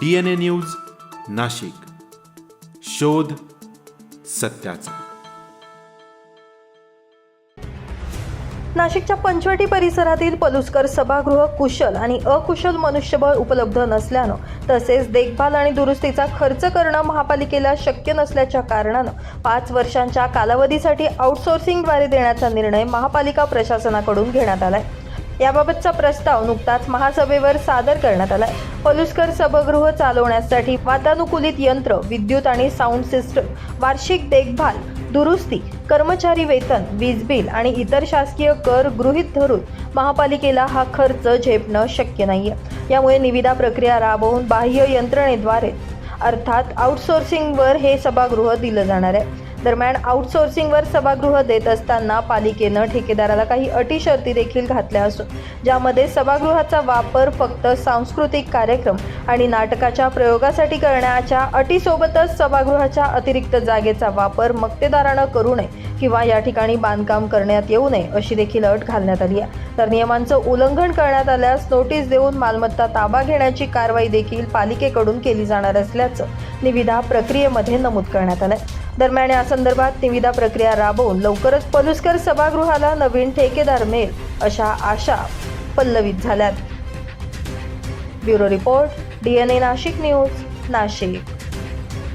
D N A news Nashik. शोध सत्याचा. नाशिकच्या पंचवटी परिसरातील पलुसकर सभागृह कुशल आणि अकुशल मनुष्यबळ उपलब्ध नसल्यानं तसेच देखभाल आणि दुरुस्तीचा खर्च करणं महापालिकेला शक्य नसल्याच्या कारणानं पाच वर्षांच्या कालावधीसाठी आउटसोर्सिंगद्वारे देण्याचा निर्णय महापालिका प्रशासनाकडून घेण्यात आलाय. याबाबतचा प्रस्ताव नुकताच महासभेवर सादर करण्यात आलाय. पलुस्कर सभागृह चालवण्यासाठी वातानुकूलित यंत्र विद्युत आणि साऊंड सिस्टम वार्षिक देखभाल दुरुस्ती कर्मचारी वेतन वीज बिल आणि इतर शासकीय कर गृहीत धरून महापालिकेला हा खर्च झेपणं शक्य नाहीये. यामुळे निविदा प्रक्रिया राबवून बाह्य यंत्रणेद्वारे अर्थात आउटसोर्सिंगवर हे सभागृह दिलं जाणार आहे. दरम्यान आउटसोर्सिंगवर सभागृह देत असताना पालिकेनं ठेकेदाराला काही अटी शर्ती देखील घातल्या असून ज्यामध्ये सभागृहाचा वापर फक्त सांस्कृतिक कार्यक्रम आणि नाटकाच्या प्रयोगासाठी करण्याच्या अटीसोबतच सभागृहाच्या अतिरिक्त जागेचा वापर मक्तेदारानं करू नये किंवा या ठिकाणी बांधकाम करण्यात येऊ नये अशी देखील अट घालण्यात आली आहे. तर नियमांचं उल्लंघन करण्यात आल्यास नोटीस देऊन मालमत्ता ताबा घेण्याची कारवाई देखील पालिकेकडून केली जाणार असल्याचं निविदा प्रक्रियेमध्ये नमूद करण्यात आलं आहे दरम्यान या संदर्भात निविदा प्रक्रिया राबवून लवकरच पलुसकर सभागृहाला नवीन ठेकेदार मिळेल अशा आशा पल्लवित झाल्यात. Bureau report DNA Nashik news Nashik.